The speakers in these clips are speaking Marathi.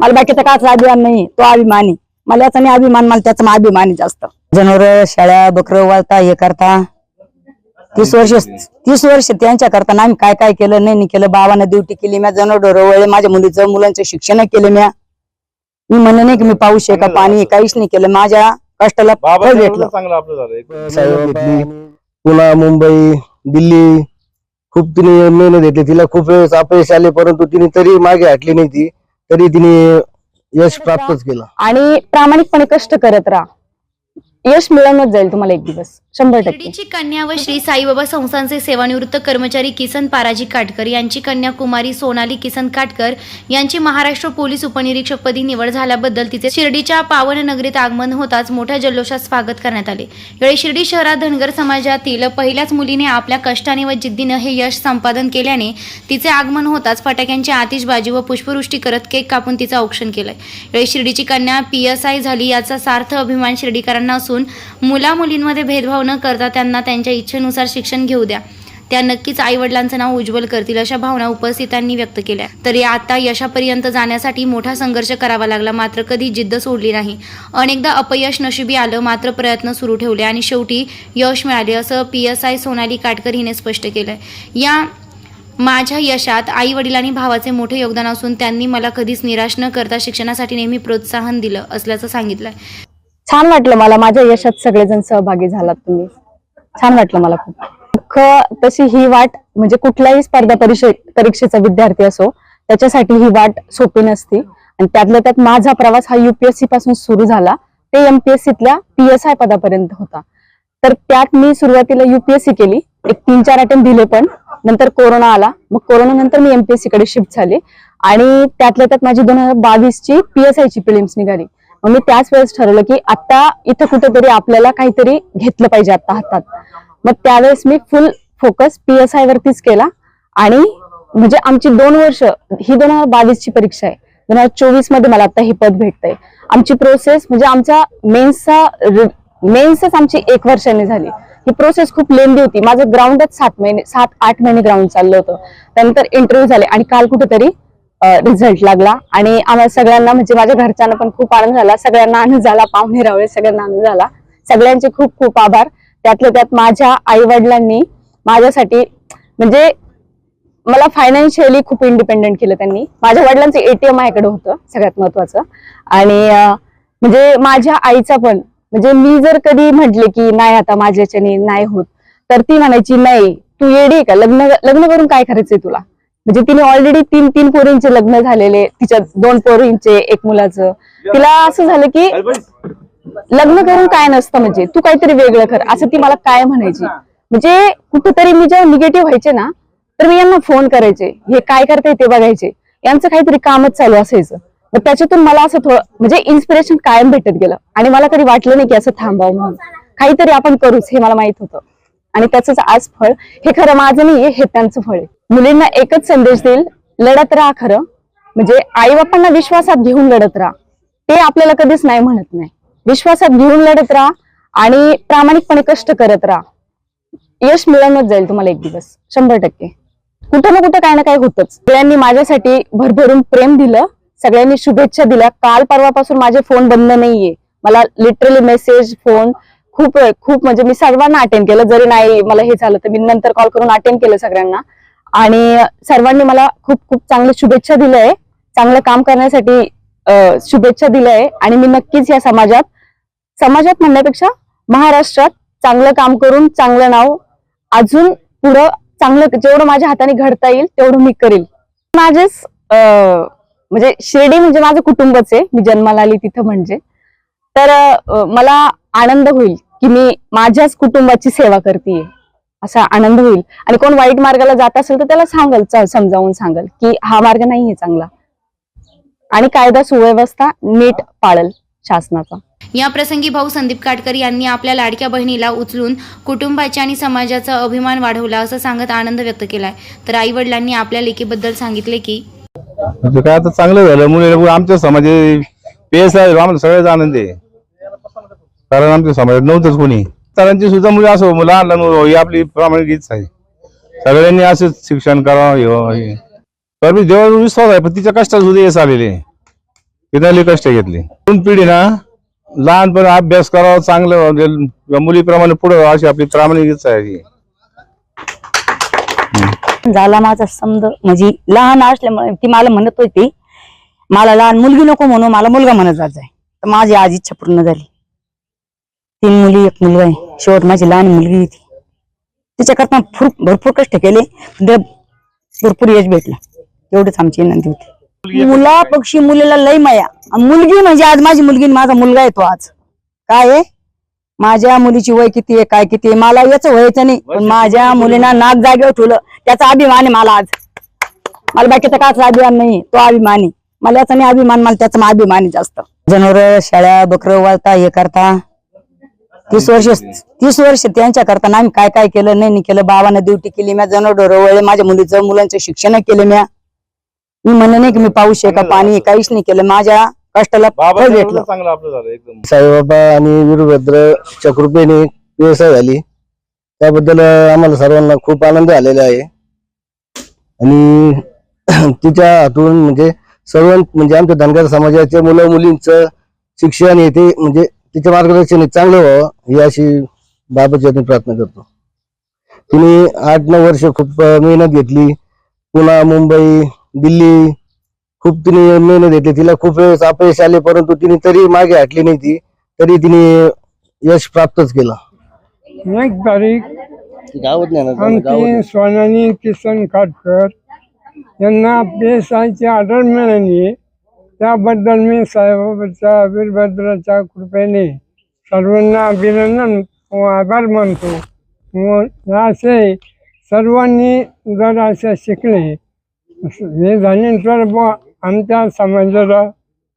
मला बाकीचा काच अभिमान नाही तो अभिमान. आहे मला याचा नाही अभिमान मला त्याचा अभिमान आहे जास्त. जनावर शेळ्या बकर वाळता हे करता. तीस वर्ष तीस वर्ष त्यांच्या करता आम्ही काय काय केलं नाही नाही केलं. बाबानं ड्युटी केली म्या जनावर वळले माझ्या मुलीचं मुलांचं शिक्षण केलं म्या. मी म्हणलं नाही की मी पाऊस आहे का पाणी काहीच नाही केलं. माझ्या कष्टाला फळ भेटलं. पुन्हा मुंबई दिल्ली खूप तिने मेहनत घेतली. तिला खूप वेळेस अपयश आले परंतु तिने तरी मागे हटली नाही ती. तरी तिने यश प्राप्तच केलं. आणि प्रामाणिकपणे कष्ट करत राहा. यश मिळवणच जाईल तुम्हाला एक दिवस. शंभर टक्के. शिर्डीची कन्या व श्री साईबाबा संस्थांचे सेवानिवृत्त कर्मचारी किसन पाराजी काटकर यांची कन्या कुमारी सोनाली किसन काटकर यांची महाराष्ट्र पोलीस उपनिरीक्षकपदी निवड झाल्याबद्दल तिचे शिर्डीच्या पावन नगरीत आगमन होताच मोठ्या जल्लोषात स्वागत करण्यात आले. यावेळी शिर्डी शहरात धनगर समाजातील पहिल्याच मुलीने आपल्या कष्टाने व जिद्दीनं हे यश संपादन केल्याने तिचे आगमन होताच फटाक्यांची आतिषबाजी व पुष्पवृष्टी करत केक कापून तिचं औक्षण केलंय. यावेळी शिर्डीची कन्या पी एस आय झाली याचा सार्थ अभिमान शिर्डीकरांना असून मुला मुलींमध्ये भेदभाव न करता त्यांना त्यांच्या इच्छेनुसार शिक्षण घेऊ द्या. त्या नक्कीच आई वडिलांचं नाव उज्ज्वल करतील अशा भावना उपस्थितांनी व्यक्त केल्या. तरी आता यशापर्यंत जाण्यासाठी मोठा संघर्ष करावा लागला मात्र कधी जिद्द सोडली नाही. अनेकदा अपयश नशिबी आलं मात्र प्रयत्न सुरू ठेवले आणि शेवटी यश मिळाले असं P S I Sonali Katkar हिने स्पष्ट केलंय. या माझ्या यशात आई वडिलांनी भावाचे मोठे योगदान असून त्यांनी मला कधीच निराश न करता शिक्षणासाठी नेहमी प्रोत्साहन दिलं असल्याचं सांगितलंय. छान वाटलं मला. माझ्या यशात सगळेजण सहभागी झालात तुम्ही. छान वाटलं मला खूप. दुःख तशी ही वाट म्हणजे कुठल्याही स्पर्धा परीक्षे परीक्षेचा विद्यार्थी असो त्याच्यासाठी ही वाट सोपी नसती. आणि त्यातल्या त्यात माझा प्रवास हा युपीएससी पासून सुरू झाला. ते एमपीएससीतल्या पीएसआय पदापर्यंत होता. तर त्यात मी सुरुवातीला युपीएससी केली. एक तीन चार अटेम्प्ट दिले पण नंतर कोरोना आला. मग कोरोना नंतर मी एमपीएससी कडे शिफ्ट झाले. आणि त्यातल्या त्यात माझी दोन हजार बावीसची पीएसआय ची फिलिम्स निघाली. मी त्याच वेळेस ठरवलं की आता इथं कुठेतरी आपल्याला काहीतरी घेतलं पाहिजे आता हातात. मग त्यावेळेस मी फुल फोकस पीएसआय वरतीच केला आणि म्हणजे आमची दोन वर्ष ही दोन हजार बावीसची परीक्षा आहे. दोन हजार चोवीसमध्ये मला आता हे पद भेटतंय. आमची प्रोसेस म्हणजे आमचा मेन्सचा मेन्सच आमची एक वर्षाने झाली. ही प्रोसेस खूप लेंदी होती. माझं ग्राउंडच सात महिने सात आठ महिने ग्राउंड चाललं होतं. त्यानंतर इंटरव्ह्यू झाले आणि काल कुठेतरी रिझल्ट लागला. आणि आम्हाला सगळ्यांना म्हणजे माझ्या घरच्यांना पण खूप आनंद झाला. सगळ्यांना आनंद झाला. पाहुणे रावळे सगळ्यांना आनंद झाला. सगळ्यांचे खूप खूप आभार. त्यातल्या त्यात माझ्या आई वडिलांनी माझ्यासाठी म्हणजे मला फायनान्शियली खूप इंडिपेंडेंट केलं त्यांनी. माझ्या वडिलांचं एटीएम माझ्याकडे होतं सगळ्यात महत्वाचं. आणि म्हणजे माझ्या आईचा पण म्हणजे मी जर कधी म्हटले की नाही आता माझ्याच्याने नाही होत तर ती म्हणायची नाही तू येडी आहे का? लग्न लग्न करून काय करायचंय तुला? म्हणजे तिने ऑलरेडी तीन तीन पोरींचे लग्न झालेले तिच्या दोन पोरींचे एक मुलाचं. तिला असं झालं की लग्न करून काय नसतं म्हणजे तू काहीतरी वेगळं कर असं ती मला काय म्हणायची? म्हणजे कुठेतरी मी जेव्हा निगेटिव्ह व्हायचे ना तर मी यांना फोन करायचे हे काय करताय ते बघायचे. यांचं काहीतरी कामच चालू असायचं. मग त्याच्यातून मला असं थोडं म्हणजे इन्स्पिरेशन कायम भेटत गेलं. आणि मला कधी वाटलं नाही की असं थांबावं म्हणून. काहीतरी आपण करूच हे मला माहीत होतं. आणि त्याच आज फळ हे खरं माझं नाहीये हे त्यांचं फळ आहे. मुलींना एकच संदेश देईल लढत राहा खरं. म्हणजे आई बापांना विश्वासात घेऊन लढत राहा. ते आपल्याला कधीच नाही म्हणत नाही. विश्वासात घेऊन लढत राहा आणि प्रामाणिकपणे कष्ट करत राहा. यश मिळवणच जाईल तुम्हाला एक दिवस. शंभर टक्के. कुठं ना कुठं काय ना काय होतच. सगळ्यांनी माझ्यासाठी भरभरून प्रेम दिलं. सगळ्यांनी शुभेच्छा दिल्या. काल परवापासून माझे फोन बंद नाहीये. मला लिटरली मेसेज फोन खूप खूप म्हणजे मी सर्वांना अटेंड केलं. जरी नाही मला हे झालं तर मी नंतर कॉल करून अटेंड केलं सगळ्यांना. आणि सर्वांनी मला खूप खूप चांगल्या शुभेच्छा दिल्या. आहे चांगलं काम करण्यासाठी शुभेच्छा दिल्या. आहे आणि मी नक्कीच या समाजात समाजात म्हणण्यापेक्षा महाराष्ट्रात चांगलं काम करून चांगलं नाव अजून पुढं चांगलं जेवढं माझ्या हाताने घडता येईल तेवढं मी करेल. माझेच म्हणजे शिर्डी म्हणजे माझं कुटुंबच आहे. मी जन्माला आली तिथं म्हणजे. तर मला आनंद होईल की मी माझ्याच कुटुंबाची सेवा करते असा आनंद होईल. आणि कोण वाईट मार्गाला जात असेल तर त्याला सांगल समजावून सांगल की हा मार्ग नाहीये चांगला. आणि कायदा सुव्यवस्था नीट पाळल शासनाचा. या प्रसंगी भाऊ संदीप काटकर यांनी आपल्या लाडक्या बहिणीला उचलून कुटुंबाचे आणि समाजाचा अभिमान वाढवला असं सांगत आनंद व्यक्त केलाय. तर आई वडिलांनी आपल्या लेकीबद्दल सांगितले की काय आता चांगलं झालं. मुली आमच्या समाजात पेस आहे आम्हाला सगळ्याच आनंद आहे. कारण आमच्या समाजात नव्हतंच कोणी. सरांची सुद्धा मुलं असो मुलं लहान मुलं, ही आपली प्रामाणिक हीच आहे. सगळ्यांनी असंच शिक्षण करावं हे तर मी देवावर विश्वास आहे पण तिच्या कष्टात सुद्धा यश आलेले आहे. तिने कष्ट घेतले. दोन पिढी ना लहानपण अभ्यास करावा चांगलं म्हणजे मुलीप्रमाणे पुढे अशी आपली प्रामाणिक इच्छा आहे ही. झाला माझा समज म्हणजे लहान असल्यामुळे ती मला म्हणत होती मला लहान मुलगी नको म्हणून मला मुलगा म्हणत जात जाय. तर माझी आज इच्छा पूर्ण झाली. तीन मुली एक मुलगा आहे. शेवट माझी लहान मुलगी होती. तिच्याकरता भरपूर कष्ट केले. भरपूर यश भेटला. एवढीच आमची विनंती होती. मुला पक्षी मुलीला लय माया. मुलगी म्हणजे आज माझी मुलगी माझा मुलगा येतो आज. काय आहे? माझ्या मुलीची वय किती आहे? काय किती आहे? मला याचं व्हायचं नाही. पण माझ्या मुलींना नाक जागेवर ठेवलं. त्याचा अभिमान आहे मला आज. मला बाकीचा काच अभिमान नाही तो अभिमान. आहे मला याचा नाही अभिमान मला त्याचा अभिमान आहे जास्त. जनावर शाळा बकर वळता हे करता. तीस वर्ष तीस वर्ष त्यांच्या करता आम्ही काय काय केलं? नाही नाही केलं. बाबानं ड्युटी केली मी जनावर वळले माझ्या मुलीचं मुलांचं शिक्षण केलं म्या. मी म्हणलं नाही की मी पाऊस आहे का? पाणी काहीच नाही केलं. माझ्या कष्टाला फळ भेटलं. बाबा चांगलं आपलं झालं एकदम. साईबाबा आणि वीरभद्रच्या कृपेने व्यवसाय झाली. त्याबद्दल आम्हाला सर्वांना खूप आनंद झालेला आहे. आणि तिच्या हातून म्हणजे सर्व म्हणजे आमच्या धनगर समाजाच्या मुलं मुलींचं शिक्षण हे ते म्हणजे तिच्या मार्गदर्शन चांगलं व्हावं ही अशी बाबाच्या हातून प्रार्थना करतो. तिने आठ नऊ वर्ष खूप मेहनत घेतली. पुन्हा मुंबई दिल्ली खूप तिने मेहनत घेतली. तिला खूप वेळेस अपयश आले परंतु तिने तरी मागे हटली नाही ती. तरी तिने यश प्राप्तच केलं. एक तारीख गावात नाही सोनानी किसन काटकर यांना पेसाची ऑर्डर मिळाली. त्याबद्दल मी साहेबाच्या वीरभद्राच्या कृपेने सर्वांना अभिनंदन व आभार मानतो. व असे सर्वांनी जर असे शिकले हे झाले तर बुवा आमच्या समाजाला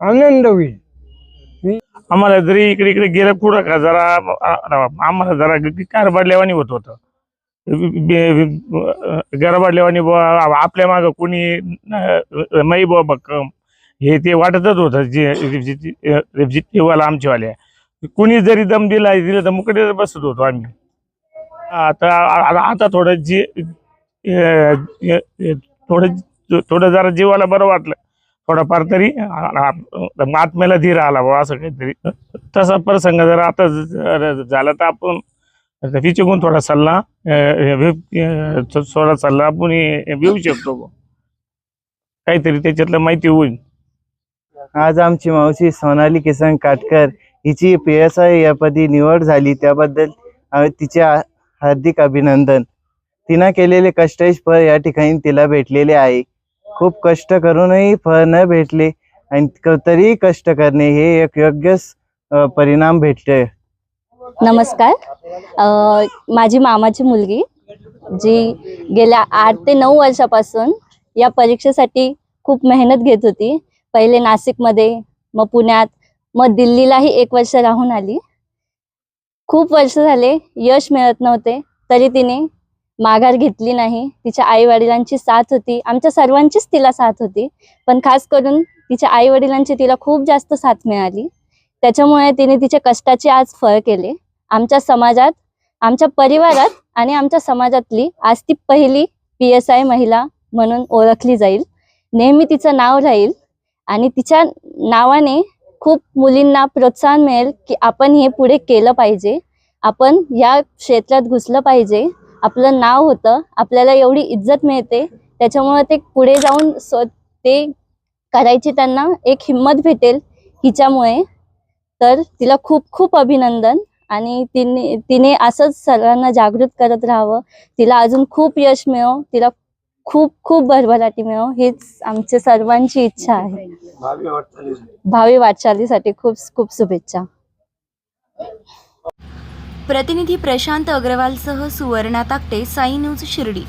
आनंद होईल. आम्हाला जरी इकडे इकडे गेलं पुढं का जरा आम्हाला जरा कारभारल्यावानी होत होतं. गरबाडल्यावानी बुवा आपल्या मागं कोणी नाही बुवा भक्कम हे ते वाटतच होतं जे जित्तेवाला आमचेवाले कुणी जरी दम दिला दिलं तर मुकडे बसत होतो आम्ही. आता आता थोडं जी थोडं थोडं जरा जीवाला बरं वाटलं. थोडाफार तरी आत्म्याला धीर आला बाबा असं काहीतरी. तसा प्रसंग जर आता झाला तर आपण तिच्याकडून थोडा सल्ला थोडा सल्ला आपण घेऊ शकतो काहीतरी त्याच्यातलं माहिती होईल. आज आमची मावशी सोनाली किसन काटकर हिची पी एस आय या पदी निवड झाली. त्याबद्दल तिचे हार्दिक अभिनंदन. तिनं केलेले कष्टच फळ या ठिकाणी तिला भेटलेले आहे. खूप कष्ट करूनही फळ न भेटले आणि तरी तरीही कष्ट करणे हे एक योग्य परिणाम भेटले नमस्कार. माझी मामाची मुलगी जी गेल्या आठ ते नऊ वर्षापासून या परीक्षेसाठी खूप मेहनत घेत होती. पहिले नाशिकमध्ये मग पुण्यात मग दिल्लीलाही एक वर्ष राहून आली. खूप वर्ष झाले यश मिळत नव्हते तरी तिने माघार घेतली नाही. तिच्या आई वडिलांची साथ होती. आमच्या सर्वांचीच तिला साथ होती. पण खास करून तिच्या आई वडिलांची तिला खूप जास्त साथ मिळाली. त्याच्यामुळे तिने तिच्या कष्टाचे आज फळ केले. आमच्या समाजात आमच्या परिवारात आणि आमच्या समाजातली आज ती पहिली पी एस आय महिला म्हणून ओळखली जाईल. नेहमी तिचं नाव राहील. आणि तिच्या नावाने खूप मुलींना प्रोत्साहन मिळेल की आपण हे पुढे केलं पाहिजे. आपण या क्षेत्रात घुसलं पाहिजे. आपलं नाव होतं आपल्याला एवढी इज्जत मिळते. त्याच्यामुळे ते पुढे जाऊन स्व ते करायची त्यांना एक हिंमत भेटेल हिच्यामुळे. तर तिला खूप खूप अभिनंदन आणि तिने तिने असंच सर्वांना जागृत करत राहावं. तिला अजून खूप यश मिळो. तिला खूप खूप भरभराटी मिळो. हीच आमच्या सर्वांची इच्छा आहे. भावी वाटचालीसाठी खूप खूप शुभेच्छा. प्रतिनिधी प्रशांत अग्रवालसह सुवर्णा ताकटे साई न्यूज शिर्डी.